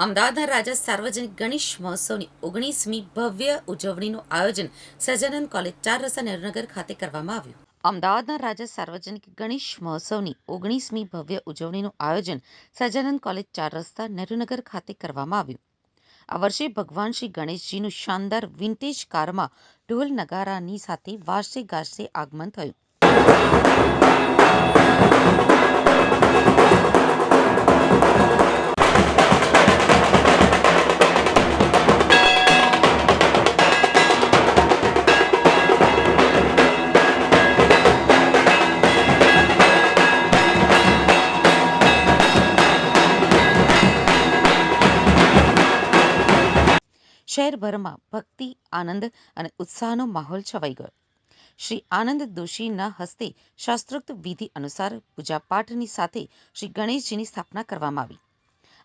અમદાવાદના રાજા સાર્વજનિક ગણેશ મહોત્સવની ઓગણીસમી ભવ્ય ઉજવણીનું આયોજન સજાનંદ કોલેજ ચાર રસ્તા નહેરુનગર ખાતે કરવામાં આવ્યું. અમદાવાદના રાજા સાર્વજનિક ગણેશ મહોત્સવની ઓગણીસમી ભવ્ય ઉજવણીનું આયોજન સજાનંદ કોલેજ ચાર રસ્તા નહેરુનગર ખાતે કરવામાં આવ્યું. આ વર્ષે ભગવાન શ્રી ગણેશજીનું શાનદાર વિન્ટેજ કારમાં ઢોલ નગારાની સાથે વાજતે ગાજતે આગમન થયું. શહેરભરમાં ભક્તિ, આનંદ અને ઉત્સાહનો માહોલ છવાઈ ગયો. શ્રી આનંદ દોશીના હસ્તે શાસ્ત્રોક્ત વિધિ અનુસાર પૂજાપાઠની સાથે શ્રી ગણેશજીની સ્થાપના કરવામાં આવી.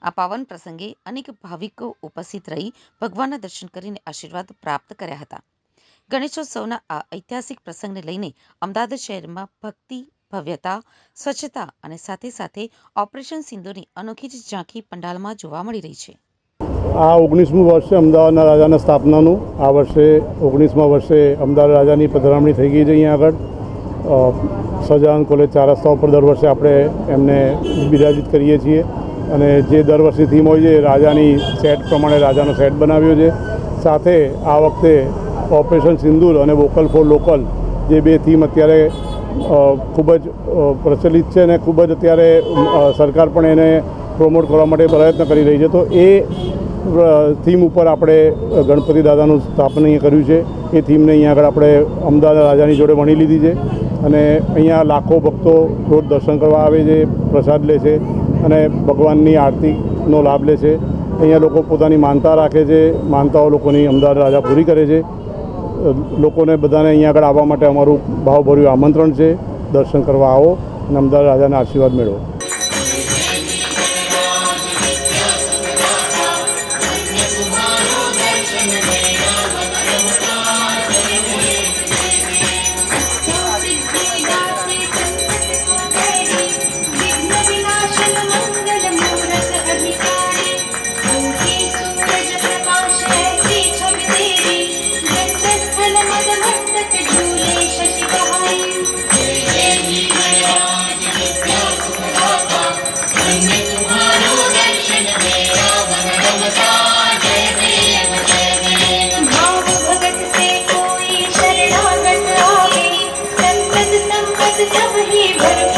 આ પાવન પ્રસંગે અનેક ભાવિકો ઉપસ્થિત રહી ભગવાનના દર્શન કરીને આશીર્વાદ પ્રાપ્ત કર્યા હતા. ગણેશોત્સવના આ ઐતિહાસિક પ્રસંગને લઈને અમદાવાદ શહેરમાં ભક્તિ, ભવ્યતા, સ્વચ્છતા અને સાથે સાથે ઓપરેશન સિંધુની અનોખી જ ઝાંખી પંડાલમાં જોવા મળી રહી છે. આ ઓગણીસમું વર્ષ છે અમદાવાદના રાજાના સ્થાપનાનું. આ વર્ષે, ઓગણીસમાં વર્ષે અમદાવાદ રાજાની પધરામણી થઈ ગઈ છે અહીંયા આગળ. સજાન કોલેજ ચાર રસ્તા ઉપર દર વર્ષે આપણે એમને બિરાજિત કરીએ છીએ. અને જે દર વર્ષની થીમ હોય છે રાજાની સેટ પ્રમાણે રાજાનો સેટ બનાવ્યો છે. સાથે આ વખતે ઓપરેશન સિંદૂર અને વોકલ ફોર લોકલ જે બે થીમ અત્યારે ખૂબ જ પ્રચલિત છે અને ખૂબ જ અત્યારે સરકાર પણ એને પ્રમોટ કરવા માટે પ્રયત્ન કરી રહી છે. તો એ થીમ ઉપર આપણે ગણપતિ દાદાનું સ્થાપન અહીંયા કર્યું છે. એ થીમને અહીંયા આગળ આપણે અમદાવાદ રાજાની જોડે વણી લીધી છે. અને અહીંયા લાખો ભક્તો રોજ દર્શન કરવા આવે છે, પ્રસાદ લે છે અને ભગવાનની આરતીનો લાભ લે છે. અહીંયા લોકો પોતાની માનતા રાખે છે, માનતાઓ લોકોની અમદાવાદ રાજા પૂરી કરે છે. લોકોને બધાને અહીંયા આગળ આવવા માટે અમારું ભાવભર્યું આમંત્રણ છે. દર્શન કરવા આવો અને અમદાવાદ રાજાના આશીર્વાદ મેળવો. discover he better.